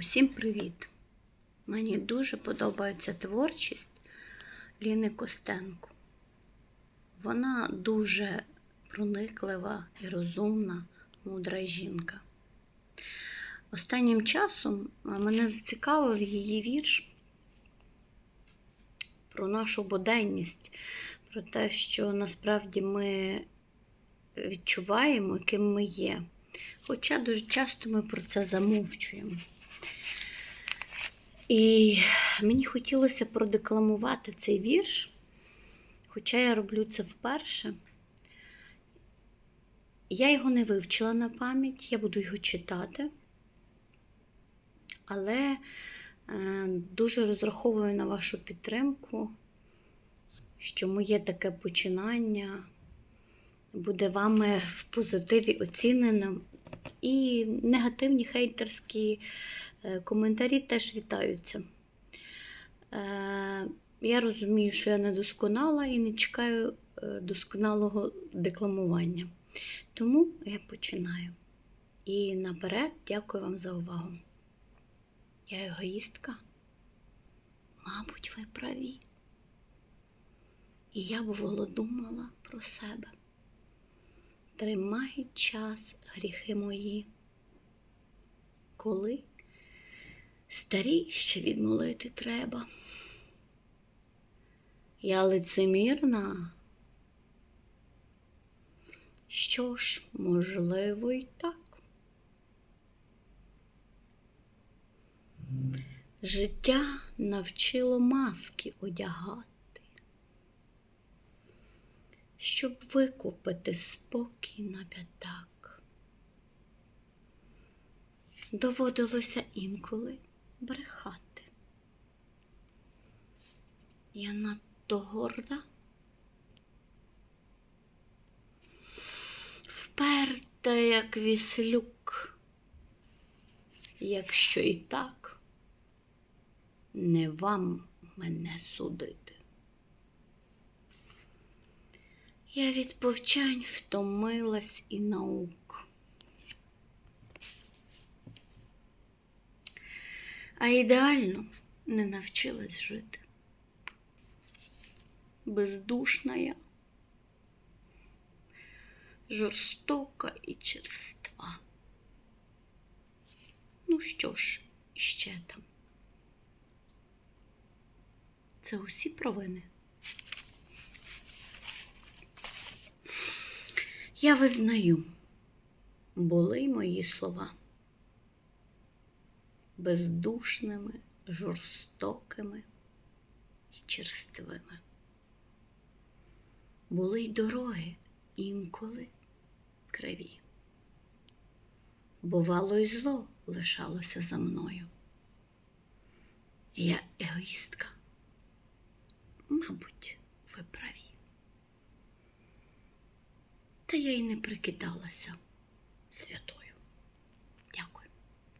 Усім привіт! Мені дуже подобається творчість Ліни Костенко. Вона дуже прониклива і розумна, мудра жінка. Останнім часом мене зацікавив її вірш про нашу буденність, про те, що насправді ми відчуваємо, ким ми є. Хоча дуже часто ми про це замовчуємо. І мені хотілося продекламувати цей вірш, хоча я роблю це вперше. Я його не вивчила на пам'ять, я буду його читати, але е, дуже розраховую на вашу підтримку, що моє таке починання буде вами в позитиві оціненим. І негативні хейтерські е, коментарі теж вітаються. Е, Я розумію, що я недосконала і не чекаю е, досконалого декламування. Тому я починаю. І наперед дякую вам за увагу. Я егоїстка? Мабуть, ви праві. І я бувало думала про себе. Тримай час гріхи мої, коли старі ще відмолити треба. Я лицемірна. Що ж, можливо, і так. Життя навчило маски одягати щоб викупити спокій на п'ятак. Доводилося інколи брехати. Я надто горда, вперта, як віслюк, якщо і так, не вам мене судити. Я від повчань втомилась і наук. А ідеально не навчилась жити. Бездушна я, жорстока і черства. Ну що ж, іще там? Це усі провини. Я визнаю, були й мої слова бездушними, жорстокими і черствими. Були й дороги інколи криві. Бувало, й зло лишалося за мною. Я егоїстка. Мабуть, ви праві. Та я й не прикидалася святою.